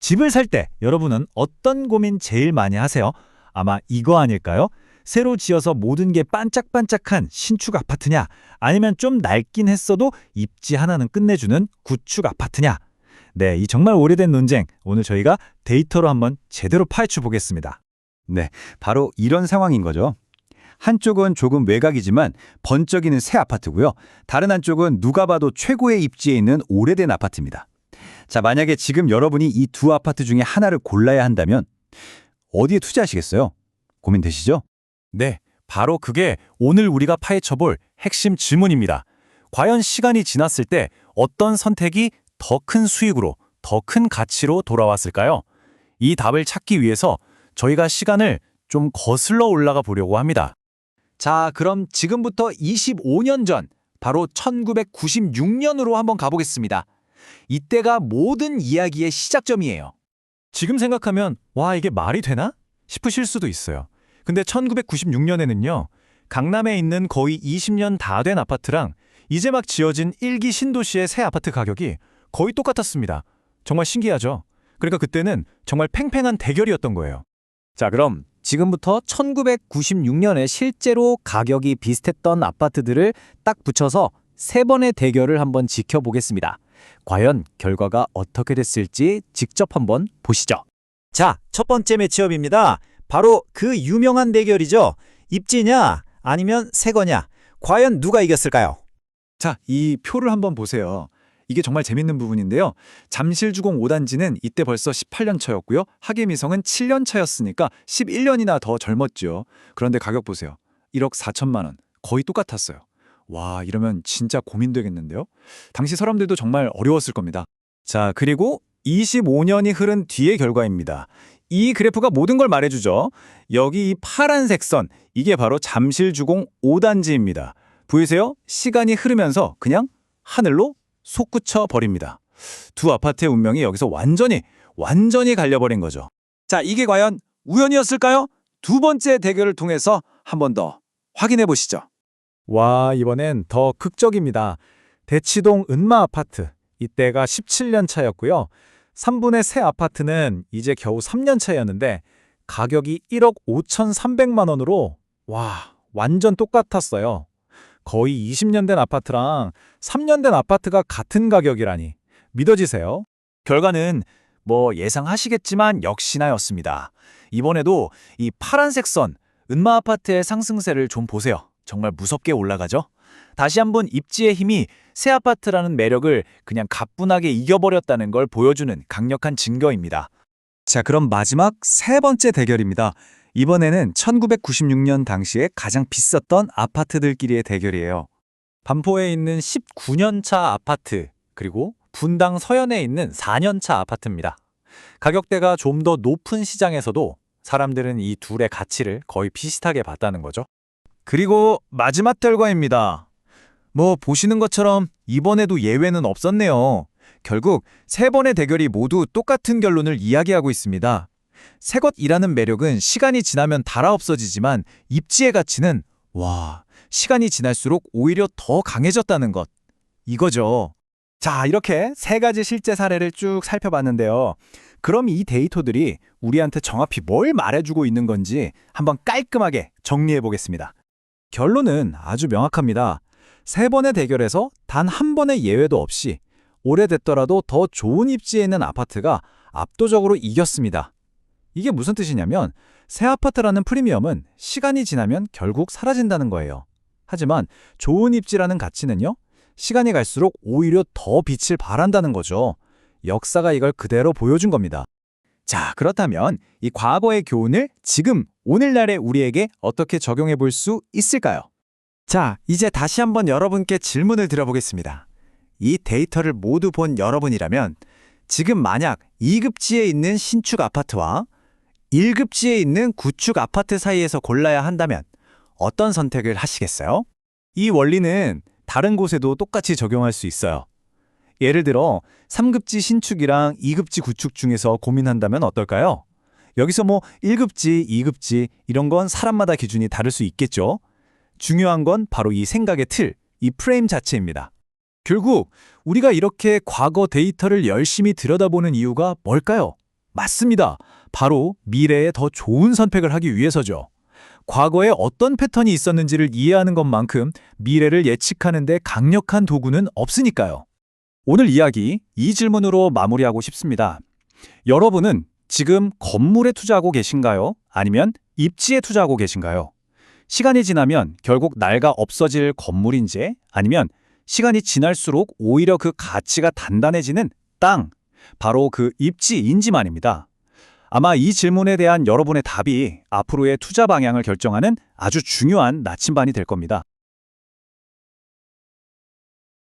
집을 살 때 여러분은 어떤 고민 제일 많이 하세요? 아마 이거 아닐까요? 새로 지어서 모든 게 반짝반짝한 신축 아파트냐? 아니면 좀 낡긴 했어도 입지 하나는 끝내주는 구축 아파트냐? 네, 이 정말 오래된 논쟁 오늘 저희가 데이터로 한번 제대로 파헤쳐 보겠습니다. 네, 바로 이런 상황인 거죠. 한쪽은 조금 외곽이지만 번쩍이는 새 아파트고요. 다른 한쪽은 누가 봐도 최고의 입지에 있는 오래된 아파트입니다. 자, 만약에 지금 여러분이 이 두 아파트 중에 하나를 골라야 한다면 어디에 투자하시겠어요? 고민되시죠? 네, 바로 그게 오늘 우리가 파헤쳐볼 핵심 질문입니다. 과연 시간이 지났을 때 어떤 선택이 더 큰 수익으로, 더 큰 가치로 돌아왔을까요? 이 답을 찾기 위해서 저희가 시간을 좀 거슬러 올라가 보려고 합니다. 자, 그럼 지금부터 25년 전, 바로 1996년으로 한번 가보겠습니다. 이때가 모든 이야기의 시작점이에요. 지금 생각하면 와 이게 말이 되나? 싶으실 수도 있어요. 근데 1996년에는요. 강남에 있는 거의 20년 다 된 아파트랑 이제 막 지어진 일기 신도시의 새 아파트 가격이 거의 똑같았습니다. 정말 신기하죠? 그러니까 그때는 정말 팽팽한 대결이었던 거예요. 자, 그럼 지금부터 1996년에 실제로 가격이 비슷했던 아파트들을 딱 붙여서 세 번의 대결을 한번 지켜보겠습니다. 과연 결과가 어떻게 됐을지 직접 한번 보시죠. 자, 첫 번째 매치업입니다. 바로 그 유명한 대결이죠. 입지냐 아니면 새거냐. 과연 누가 이겼을까요? 자, 이 표를 한번 보세요. 이게 정말 재밌는 부분인데요. 잠실주공 5단지는 이때 벌써 18년 차였고요. 하계미성은 7년 차였으니까 11년이나 더 젊었죠. 그런데 가격 보세요. 1억 4천만 원. 거의 똑같았어요. 와, 이러면 진짜 고민되겠는데요? 당시 사람들도 정말 어려웠을 겁니다. 자, 그리고 25년이 흐른 뒤의 결과입니다. 이 그래프가 모든 걸 말해주죠. 여기 이 파란색 선, 이게 바로 잠실주공 5단지입니다. 보이세요? 시간이 흐르면서 그냥 하늘로 솟구쳐 버립니다. 두 아파트의 운명이 여기서 완전히, 완전히 갈려버린 거죠. 자, 이게 과연 우연이었을까요? 두 번째 대결을 통해서 한 번 더 확인해 보시죠. 와, 이번엔 더 극적입니다. 대치동 은마 아파트. 이때가 17년 차였고요. 3분의 새 아파트는 이제 겨우 3년 차였는데 가격이 1억 5,300만 원으로 와, 완전 똑같았어요. 거의 20년 된 아파트랑 3년 된 아파트가 같은 가격이라니. 믿어지세요? 결과는 뭐 예상하시겠지만 역시나였습니다. 이번에도 이 파란색 선, 은마 아파트의 상승세를 좀 보세요. 정말 무섭게 올라가죠? 다시 한번 입지의 힘이 새 아파트라는 매력을 그냥 가뿐하게 이겨버렸다는 걸 보여주는 강력한 증거입니다. 자, 그럼 마지막 세 번째 대결입니다. 이번에는 1996년 당시에 가장 비쌌던 아파트들끼리의 대결이에요. 반포에 있는 19년 차 아파트, 그리고 분당 서현에 있는 4년 차 아파트입니다. 가격대가 좀 더 높은 시장에서도 사람들은 이 둘의 가치를 거의 비슷하게 봤다는 거죠. 그리고 마지막 결과입니다. 뭐 보시는 것처럼 이번에도 예외는 없었네요. 결국 세 번의 대결이 모두 똑같은 결론을 이야기하고 있습니다. 새것이라는 매력은 시간이 지나면 달아 없어지지만 입지의 가치는 와, 시간이 지날수록 오히려 더 강해졌다는 것. 이거죠. 자, 이렇게 세 가지 실제 사례를 쭉 살펴봤는데요. 그럼 이 데이터들이 우리한테 정확히 뭘 말해주고 있는 건지 한번 깔끔하게 정리해 보겠습니다. 결론은 아주 명확합니다. 세 번의 대결에서 단 한 번의 예외도 없이 오래됐더라도 더 좋은 입지에 있는 아파트가 압도적으로 이겼습니다. 이게 무슨 뜻이냐면 새 아파트라는 프리미엄은 시간이 지나면 결국 사라진다는 거예요. 하지만 좋은 입지라는 가치는요. 시간이 갈수록 오히려 더 빛을 발한다는 거죠. 역사가 이걸 그대로 보여준 겁니다. 자, 그렇다면 이 과거의 교훈을 지금 오늘날의 우리에게 어떻게 적용해 볼 수 있을까요? 자, 이제 다시 한번 여러분께 질문을 드려보겠습니다. 이 데이터를 모두 본 여러분이라면 지금 만약 2급지에 있는 신축 아파트와 1급지에 있는 구축 아파트 사이에서 골라야 한다면 어떤 선택을 하시겠어요? 이 원리는 다른 곳에도 똑같이 적용할 수 있어요. 예를 들어 3급지 신축이랑 2급지 구축 중에서 고민한다면 어떨까요? 여기서 뭐 1급지, 2급지 이런 건 사람마다 기준이 다를 수 있겠죠. 중요한 건 바로 이 생각의 틀, 이 프레임 자체입니다. 결국 우리가 이렇게 과거 데이터를 열심히 들여다보는 이유가 뭘까요? 맞습니다. 바로 미래에 더 좋은 선택을 하기 위해서죠. 과거에 어떤 패턴이 있었는지를 이해하는 것만큼 미래를 예측하는 데 강력한 도구는 없으니까요. 오늘 이야기 이 질문으로 마무리하고 싶습니다. 여러분은 지금 건물에 투자하고 계신가요? 아니면 입지에 투자하고 계신가요? 시간이 지나면 결국 낡아 없어질 건물인지 아니면 시간이 지날수록 오히려 그 가치가 단단해지는 땅, 바로 그 입지인지 말입니다. 아마 이 질문에 대한 여러분의 답이 앞으로의 투자 방향을 결정하는 아주 중요한 나침반이 될 겁니다.